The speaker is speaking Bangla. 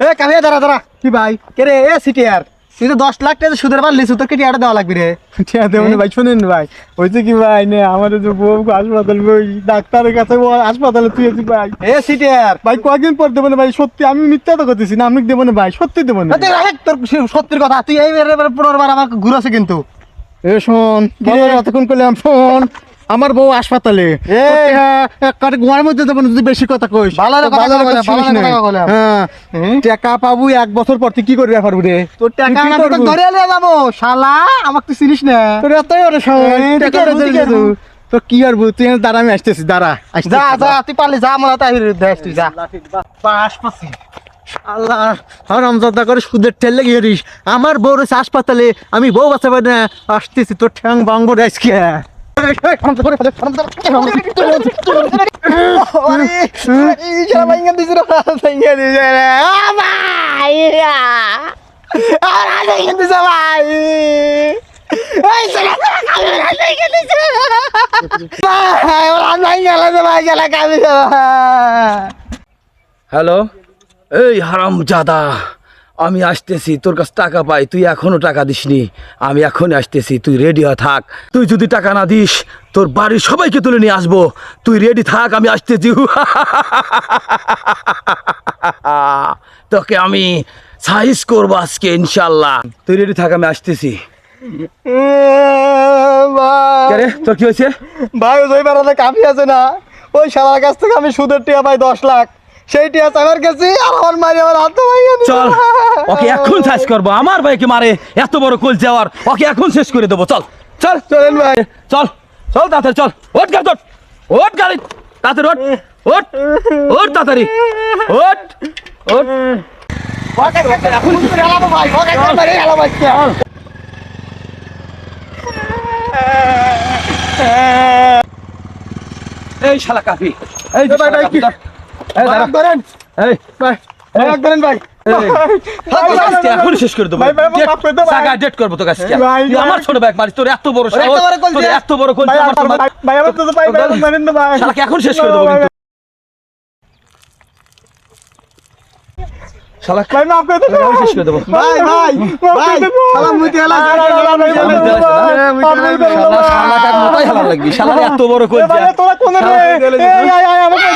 এ কামিয়া দাঁড়া দাঁড়া। কি ভাই? কে রে? এ সিটিআর তুই তো দশ লাখ টাকা সুদের বার লিসু তোর কেটে দেওয়া লাগবে রে? আছে মানে ভাই শুনেন ভাই। হয়েছে কি ভাই নে আমাদের যে বউ হাসপাতাল ওই ডাক্তারের কাছে ও হাসপাতালে তুই আছিস ভাই। এ ভাই কয়েকদিন পর দেবো না ভাই সত্যি আমি মিথ্যা তো করতেছি না আমি দেবো না ভাই সত্যি দেবো না। তোর সত্যির কথা তুই এই পনেরো বার আমার ঘুরাছে কিন্তু। এ শোন এতক্ষণ করলাম আমার বউ হাসপাতালে। এ। গোয়ার মধ্যে যদি বেশি কথা কইস। হ্যাঁ? টাকা পাবো এক বছর পর তুই কি করবি রে? তোর টাকা? ধরে যাব শালা আমাকে তুই চিনিস না। তোর এতই ওরে তুই কি। তো তুই দাঁড়া আমি আসতেছি দাঁড়া যা যা তুই পারলি যা তাই দেখ তুই যা। পাস পাসি আল্লাহ, হারামজাদা করে সুদের ঠেলে গিয়েছিস আমার বউ রয়েছে হাসপাতালে, আমি বউ বাঁচাবে না। আসতেছি তোর ঠ্যাং ভাঙবো আজকে। হ্যালো? এই হারাম জাদা আমি আসতেছি তোর কাছে টাকা পাই তুই এখনও টাকা দিসনি। আমি এখনই আসতেছি তুই রেডি হয়ে থাক। তুই যদি টাকা না দিস তোর বাড়ির সবাইকে তুলে নিয়ে আসব। তুই রেডি থাক আমি আসতেছি। তোকে আমি সাইজ করব আজকে ইনশাল্লাহ তুই রেডি থাক আমি আসতেছি। তোর কি হয়েছে? ভাই ওই বেড়াতে কাফি আছে না? ওই শালার কাছ থেকে আমি সুদের টিয়া পাই দশ লাখ। সেই টিয়া চাবার গেছি আর আমার মারি আমার হাত ভাই চল ওকে এখন শেষ করব। আমার ভাইকে মারে এত বড় কোল যাওয়ার ওকে এখন শেষ করে দেবো চল। চল চলেন ভাই। চল চল তাড়াতাড়ি চল। ওট গাড়ি তোর। ওট গাড়ি তাড়াতাড়ি ওট ওট ওট তাড়াতাড়ি। ওট ওট এখন ভাই ভাই গেলাম এই শালা কাফি এই আমার ছোট ব্যাগ মারিস তোর এত বড় এত বড় কলজা? তোর এত বড় কোল ভাই আমার আমার ভাই ভাই আমার তো ভাই ভাই মানেন না ভাই। শালাকে এখন শেষ করে দেবো কিন্তু। শালা ভাই মাফ করে দেবো শেষ করে দেবো। ভাই ভাই ভাই সালাম মুতি আলা শালা শালা কাক মোটাই হালার লাগবি শালা এত বড় কোল তোরা কোন রে এই আয় আয় আমাকে